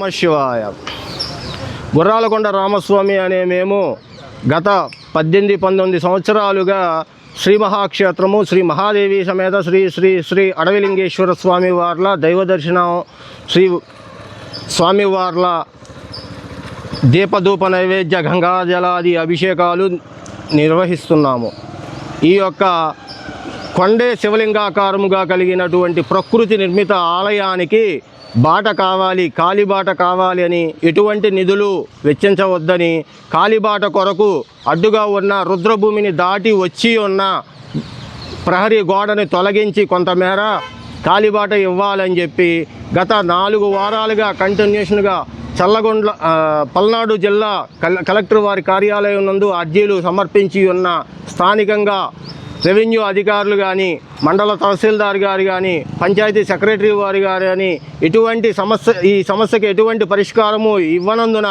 నమ శివాయ గుర్రాలకొండ రామస్వామి అనే మేము గత పద్దెనిమిది పంతొమ్మిది సంవత్సరాలుగా శ్రీ మహాక్షేత్రము శ్రీ మహాదేవి సమేత శ్రీ శ్రీ శ్రీ అడవిలింగేశ్వర స్వామి వార్ల దైవ దర్శనం శ్రీ స్వామివార్ల దీపధూప నైవేద్య గంగాజలాది అభిషేకాలు నిర్వహిస్తున్నాము. ఈ యొక్క కొండే శివలింగాకారముగా కలిగినటువంటి ప్రకృతి నిర్మిత ఆలయానికి బాట కావాలి కాలిబాట కావాలి అని ఎటువంటి నిధులు వెచ్చించవద్దని కాలిబాట కొరకు అడ్డుగా ఉన్న రుద్రభూమిని దాటి వచ్చి ఉన్న ప్రహరీ గోడని తొలగించి కొంతమేర కాలిబాట ఇవ్వాలని చెప్పి గత నాలుగు వారాలుగా కంటిన్యూషన్గా చల్లగొండ్ల పల్నాడు జిల్లా కల- కలెక్టర్ వారి కార్యాలయం నందు అర్జీలు సమర్పించి ఉన్న స్థానికంగా రెవెన్యూ అధికారులు కానీ మండల తహసీల్దార్ గారు కానీ పంచాయతీ సెక్రటరీ వారి గారు కానీ ఎటువంటి సమస్య ఈ సమస్యకి ఎటువంటి పరిష్కారము ఇవ్వనందున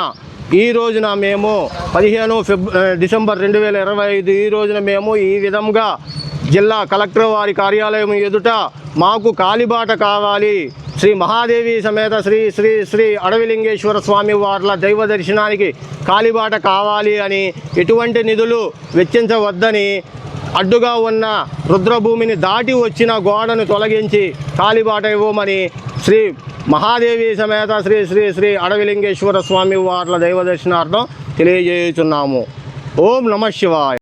ఈ రోజున మేము పదిహేను ఫిబ్ డిసెంబర్ రెండు వేల ఇరవై ఐదు ఈ రోజున మేము ఈ విధంగా జిల్లా కలెక్టర్ వారి కార్యాలయం ఎదుట మాకు కాలిబాట కావాలి. శ్రీ మహాదేవి సమేత శ్రీ శ్రీ శ్రీ అడవిలింగేశ్వర స్వామి వార్ల దైవ దర్శనానికి కాలిబాట కావాలి అని ఎటువంటి నిధులు వెచ్చించవద్దని అడ్డుగా ఉన్న రుద్రభూమిని దాటి వచ్చిన గోడను తొలగించి కాలిబాట ఇవ్వమని శ్రీ మహాదేవి సమేత శ్రీ శ్రీ శ్రీ అడవిలింగేశ్వర స్వామి వార్ల దైవ దర్శనార్థం తెలియజేయుచున్నాము. ఓం నమ శివాయ.